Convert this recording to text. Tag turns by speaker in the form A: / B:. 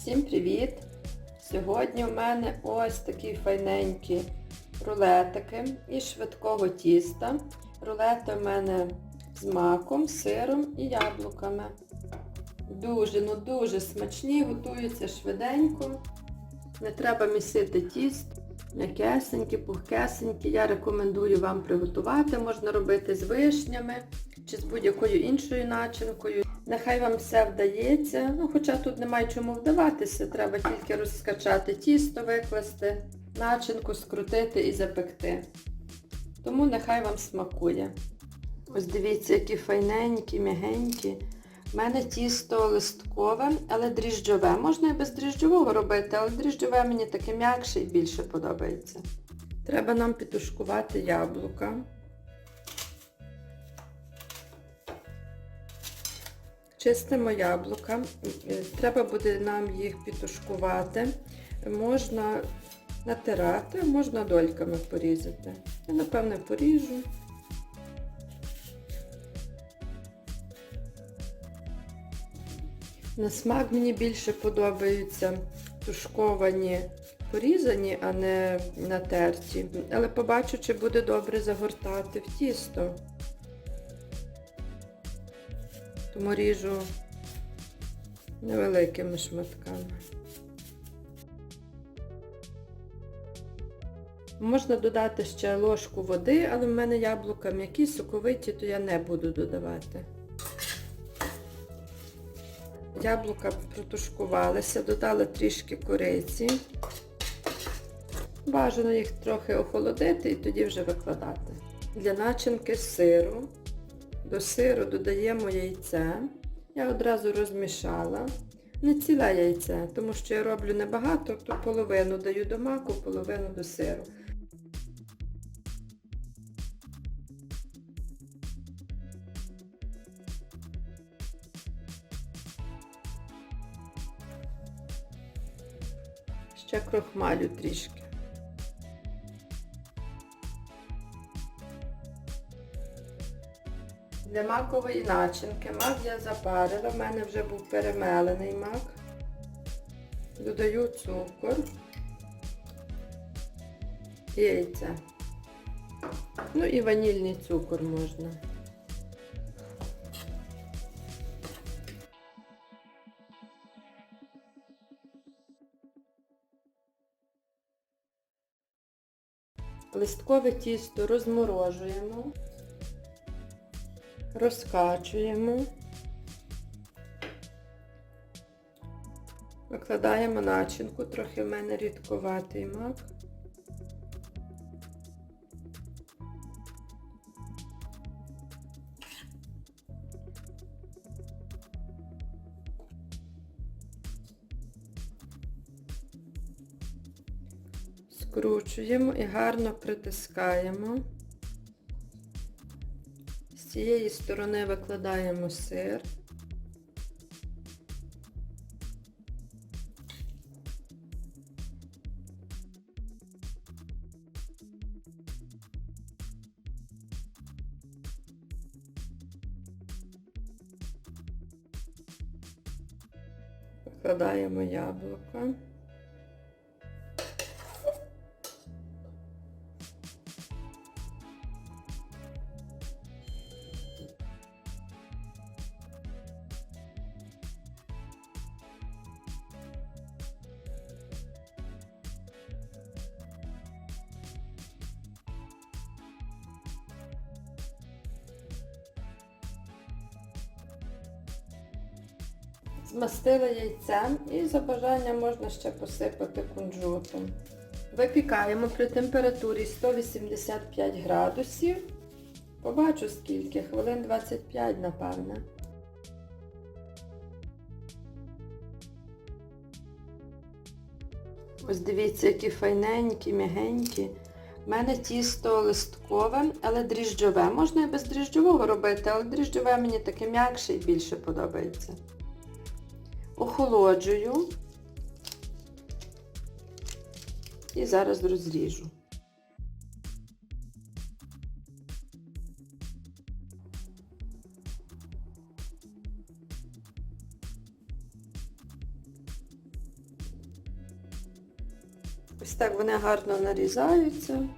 A: Всім привіт! Сьогодні у мене ось такі файненькі рулетики із швидкого тіста. Рулети у мене з маком, сиром і яблуками. Дуже, ну дуже смачні, готуються швиденько. Не треба місити тіст. М'якесенькі, пухкесенькі. Я рекомендую вам приготувати. Можна робити з вишнями чи з будь-якою іншою начинкою. Нехай вам все вдається, ну хоча тут немає чому вдаватися, треба тільки розкачати тісто, викласти, начинку скрутити і запекти. Тому нехай вам смакує. Ось дивіться, які файненькі, м'ягенькі. У мене тісто листкове, але дріжджове. Можна і без дріжджового робити, але дріжджове мені таке м'якше і більше подобається. Треба нам підтушкувати яблука. Чистимо яблука. Треба буде нам їх підтушкувати. Можна натирати, можна дольками порізати. Я, напевне, поріжу. На смак мені більше подобаються тушковані порізані, а не натерті. Але побачу, чи буде добре загортати в тісто. Тому ріжу невеликими шматками. Можна додати ще ложку води, але в мене яблука м'які, соковиті, то я не буду додавати. Яблука протушкувалися, додала трішки кориці. Бажано їх трохи охолодити і тоді вже викладати. Для начинки сиру. До сиру додаємо яйце. Я одразу розмішала. Не ціле яйце, тому що я роблю небагато, то половину даю до маку, половину до сиру. Ще крохмалю трішки. Для макової начинки мак я запарила, в мене вже був перемелений мак. Додаю цукор і яйце. Ну і ванільний цукор можна. Листкове тісто розморожуємо, розкачуємо, викладаємо начинку, трохи в мене рідковатий мак. Скручуємо і гарно притискаємо. Цієї сторони викладаємо сир. Викладаємо яблуко. Змастила яйцем і за бажанням можна ще посипати кунжутом. Випікаємо при температурі 185 градусів. Побачу скільки, хвилин 25, напевне. Ось дивіться, які файненькі, м'ягенькі. У мене тісто листкове, але дріжджове. Можна і без дріжджового робити, але дріжджове мені таке м'якше і більше подобається охолоджую і зараз розріжу. Ось так вони гарно нарізаються.